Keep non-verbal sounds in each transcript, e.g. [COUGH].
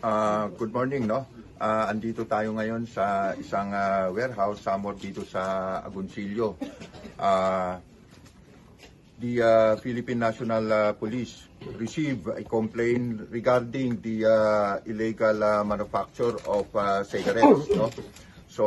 Ah, good morning, no? Ah, andito tayo ngayon sa isang ah, warehouse somewhere dito sa Agoncillo. Ah, the ah, Philippine National ah, Police received a complaint regarding the ah, illegal ah, manufacture of ah, cigarettes, no? So,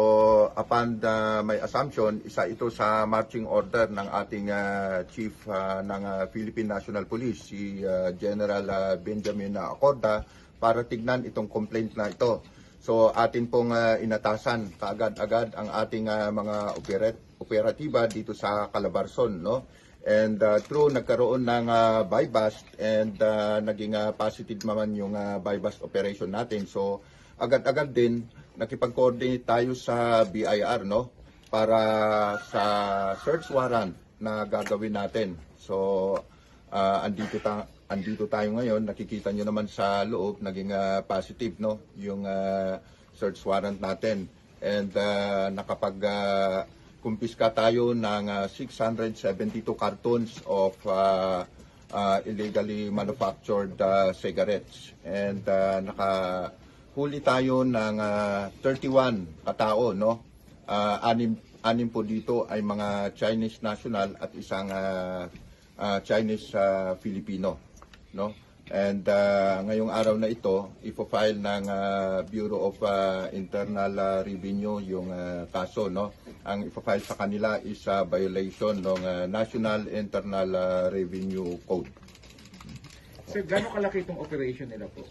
upon the, my assumption, isa ito sa marching order ng ating ah, chief ah, ng ah, Philippine National Police, si ah, General ah, Benjamin Acorda, para tignan itong complaint na ito. So, atin pong ah, inatasan kaagad-agad ang ating ah, mga operet, operatiba dito sa Calabarzon, no? And uh, true, nagkaroon ng uh, buy and uh, naging ah, positive naman yung uh, buy operation natin. So, agad-agad din, nakipag-coordinate tayo sa BIR, no? Para sa search warrant na gagawin natin. So, ah, andito, ta- andito tayo ngayon. Nakikita nyo naman sa loob, naging ah, positive, no? Yung ah, search warrant natin. And ah, nakapag... ah, kumpiska tayo ng ah, 672 cartons of ah, ah, illegally manufactured ah, cigarettes. And ah, nakahuli tayo ng ah, 31 katao, no? Ah, anim, anim po dito ay mga Chinese national at isang ah, ah, Chinese ah, Filipino, no? And ah, ngayong araw na ito, ipo-file ng ah, Bureau of ah, Internal ah, Revenue yung ah, kaso, no? Ang ipo-file sa kanila is a violation ng ah, National Internal ah, Revenue Code. Sir, gano'ng kalaki itong operation nila po?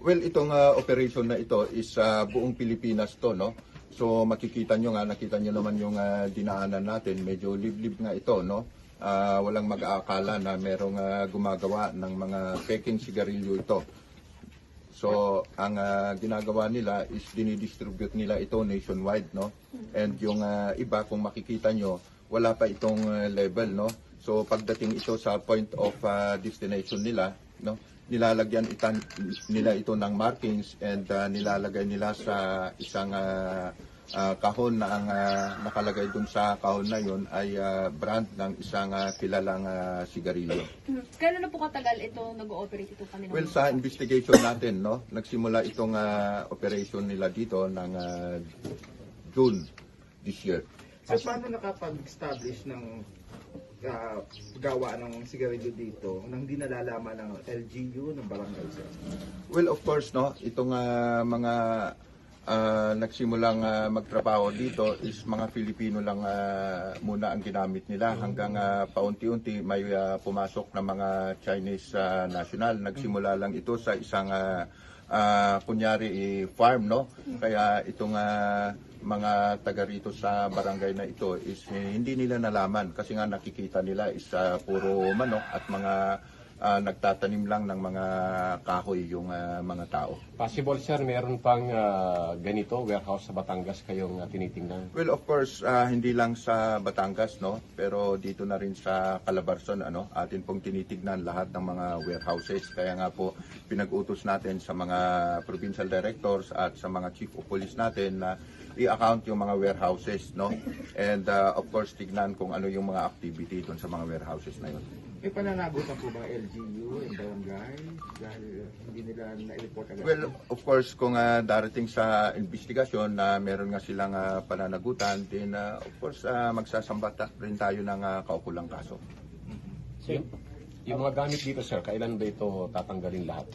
Well, itong ah, operation na ito is sa buong Pilipinas to, no? So makikita nyo nga, nakita nyo naman yung ah, dinaanan natin, medyo liblib nga ito, no? Ah, walang mag-aakala na merong ah, gumagawa ng mga peking sigarilyo ito. So, ang ah, ginagawa nila is dinidistribute nila ito nationwide, no? And yung ah, iba, kung makikita nyo, wala pa itong ah, level, no? So, pagdating ito sa point of ah, destination nila, no? Nilalagyan itan, nila ito ng markings and ah, nilalagay nila sa isang ah, ah, kahon na ang ah, nakalagay dun sa kahon na yun ay ah, brand ng isang ah, kilalang ah, sigarilyo. [CLEARS THROAT] Kailan na po katagal ito nag-ooperate ito kanilang Well, sa investigation natin, no, nagsimula itong ah, operation nila dito ng ah, June this year. Sir, paano nakapag-establish ng ah, gawa ng sigarilyo dito nang di nalalaman ng LGU ng barangay, sir? Well, of course, no, itong ah, mga ah, nagsimulang ah, magtrabaho dito is mga Filipino lang ah, muna ang ginamit nila hanggang ah, paunti-unti may ah, pumasok na mga Chinese ah, national. Nagsimula lang ito sa isang ah, ah, kunyari eh, farm, no? Kaya itong ah, mga taga rito sa barangay na ito is eh, hindi nila nalaman kasi nga nakikita nila is ah, puro manok at mga ah, nagtatanim lang ng mga kahoy yung ah, mga tao. Possible sir, meron pang ah, ganito, warehouse sa Batangas kayong ah, tinitingnan. Well, of course, ah, hindi lang sa Batangas, no? Pero dito na rin sa Calabarzon, ano? Atin pong tinitignan lahat ng mga warehouses. Kaya nga po, pinag-utos natin sa mga provincial directors at sa mga chief of police natin na i-account yung mga warehouses, no? And ah, of course, tignan kung ano yung mga activity doon sa mga warehouses na yun. May pananagutan po ba LGU and barangay dahil hindi nila na-report agad? Well, of course, kung ah, darating sa investigasyon na meron nga silang ah, pananagutan, then ah, of course, ah, magsasamba ta- rin tayo ng ah, kaukulang kaso. Yung, yung mga gamit dito sir, kailan ba ito tatanggalin lahat?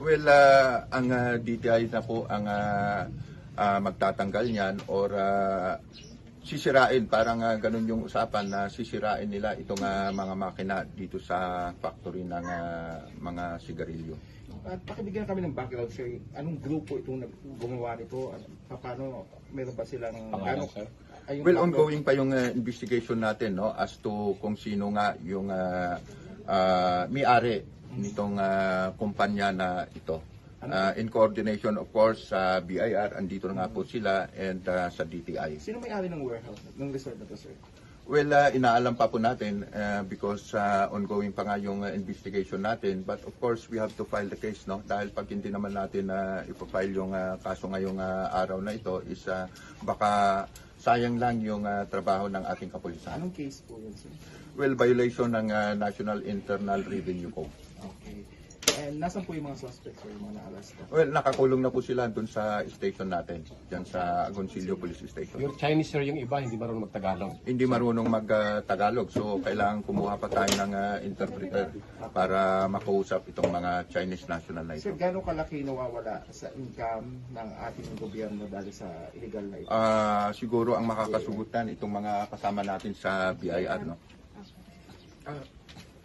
Well, ah, ang ah, DTI na po ang ah, ah, magtatanggal niyan or ah, sisirain, parang ah, ganun yung usapan na sisirain nila itong ah, mga makina dito sa factory ng ah, mga sigarilyo. At pakibigyan kami ng background, sir. Anong grupo itong gumawa nito? At paano, meron ba silang... Pangalan, ano- sir? Well, ongoing pa yung uh, investigation natin no as to kung sino nga yung uh, uh, may-ari nitong uh, kumpanya na ito. Uh, in coordination of course sa BIR, andito na nga po sila and uh, sa DTI. Sino may-ari ng warehouse, ng resort na to, sir? Well, uh, inaalam pa po natin uh, because uh, ongoing pa nga yung uh, investigation natin. But of course, we have to file the case, no? Dahil pag hindi naman natin uh, ipofile yung uh, kaso ngayong uh, araw na ito, is uh, baka sayang lang yung uh, trabaho ng ating kapulisan. Anong case po yun, sir? Well, violation ng uh, National Internal Revenue Code. Okay. And nasan po yung mga suspects or yung mga na-arrest? Well, nakakulong na po sila dun sa station natin, dyan sa Agoncillo Police Station. Yung Chinese sir, yung iba, hindi marunong magtagalog. Hindi marunong mag-Tagalog, so kailangan kumuha pa tayo ng ah, interpreter para makausap itong mga Chinese national na ito. Sir, gano'ng kalaki nawawala sa income ng ating gobyerno dahil sa illegal na ito? Ah, siguro ang makakasugutan itong mga kasama natin sa BIR, no?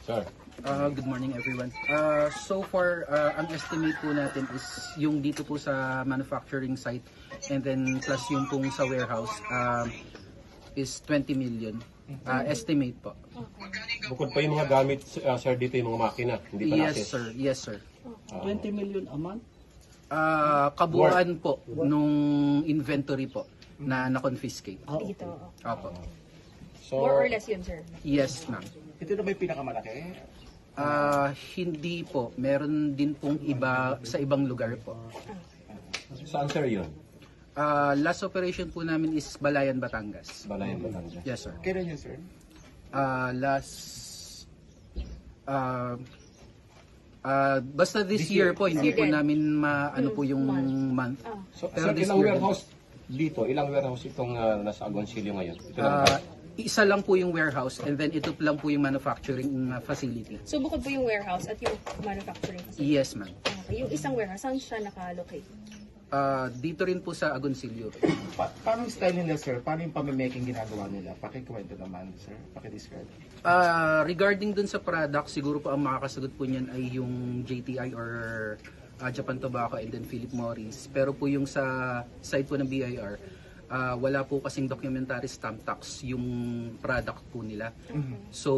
Sir, Uh, good morning everyone. Uh, so far, uh, ang estimate po natin is yung dito po sa manufacturing site and then plus yung pong sa warehouse um, is 20 million. Uh, estimate po. bukod pa yung mga gamit, uh, sir, dito yung mga makina. Hindi pa Yes natin. sir, yes sir. 20 million a month? Uh, kabuuan po nung inventory po na na-confiscate. Dito. Opo. So, More or less yun, sir. Yes ma'am. Ito na ba yung pinakamalaki? Uh, hindi po. Meron din pong iba sa ibang lugar po. saan sir yun? Uh, last operation po namin is Balayan, Batangas. Balayan, Batangas. Yes sir. Kailan yun, sir? uh, last uh, uh, basta this, year, po hindi po Year. namin ma ano po yung month. Ah. So, Pero sir, this ilang year- warehouse dito? Ilang warehouse itong uh, nasa Agoncillo ngayon? Ito lang ba? Isa lang po yung warehouse and then ito lang po yung manufacturing uh, facility. So, bukod po yung warehouse at yung manufacturing facility. Yes, ma'am. Okay. Yung isang warehouse, saan siya nakalocate? Uh, dito rin po sa Agoncillo. Pa- paano yung style nila, sir? Paano yung pamamaking ginagawa nila? Pakikwento naman, sir. Pakidescribe. Uh, regarding dun sa product, siguro po ang makakasagot po niyan ay yung JTI or uh, Japan Tobacco and then Philip Morris. Pero po yung sa side po ng BIR, uh, wala po kasing documentary stamp tax yung product po nila. So,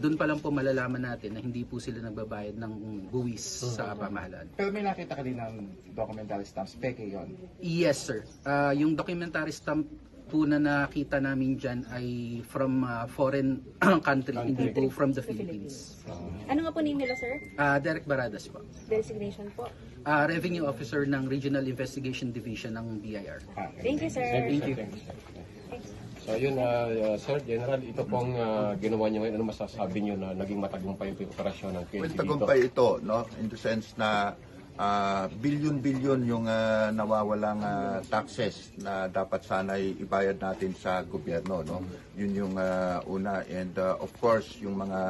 dun pa lang po malalaman natin na hindi po sila nagbabayad ng buwis sa pamahalaan. Pero may nakita ka din ng documentary stamps. Peke yon. Yes, sir. Uh, yung documentary stamp po na nakita namin dyan ay from uh, foreign [CLEARS THROAT] country, hindi po from the Philippines. Ano nga po name nila, sir? Uh, Derek Baradas po. Designation po. uh, Revenue Officer ng Regional Investigation Division ng BIR. Thank you, sir. Thank you. So yun, uh, uh, Sir General, ito pong uh, ginawa niyo ngayon. Ano masasabi niyo na naging matagumpay yung operasyon ng PNP Well, dito? tagumpay ito, no? In the sense na ah, bilyon-bilyon yung ah, nawawalang ah, taxes na dapat sana'y ibayad natin sa gobyerno, no? Yun yung ah, una. And ah, of course, yung mga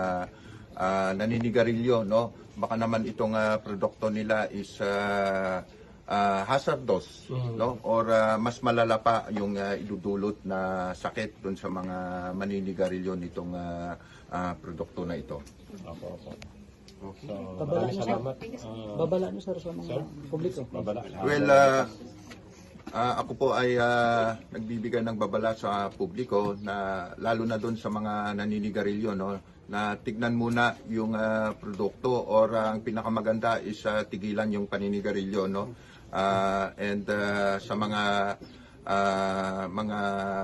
ah, naninigarilyo, no? Baka naman itong ah, produkto nila is ah, ah, hazardous, no? Or ah, mas malala pa yung ah, idudulot na sakit dun sa mga maninigarilyo nitong ah, ah, produkto na ito. Opo, opo. So, maraming salamat. Uh, Babala nyo sir sa mga publiko. babala. Well, ah, ah, ako po ay ah, nagbibigay ng babala sa publiko na lalo na doon sa mga naninigarilyo no na tignan muna yung ah, produkto or ah, ang pinakamaganda is ah, tigilan yung paninigarilyo no Ah, and ah, sa mga ah, mga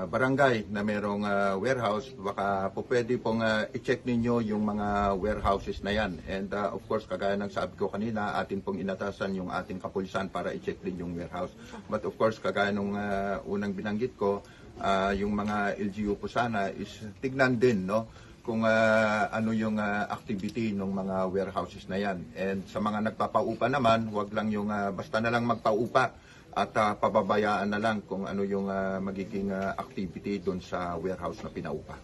barangay na merong ah, warehouse baka po pwede pong ah, i-check ninyo yung mga warehouses na yan. And ah, of course kagaya ng sabi ko kanina atin pong inatasan yung ating kapulisan para i-check din yung warehouse. But of course kagaya nung ah, unang binanggit ko ah, yung mga LGU po sana is tignan din no kung ah, ano yung ah, activity ng mga warehouses na yan. And sa mga nagpapaupa naman, wag lang yung ah, basta na lang magpaupa at ah, pababayaan na lang kung ano yung ah, magiging ah, activity doon sa warehouse na pinaupa.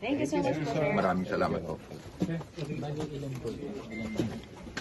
Thank you so much po, sir. Maraming salamat po.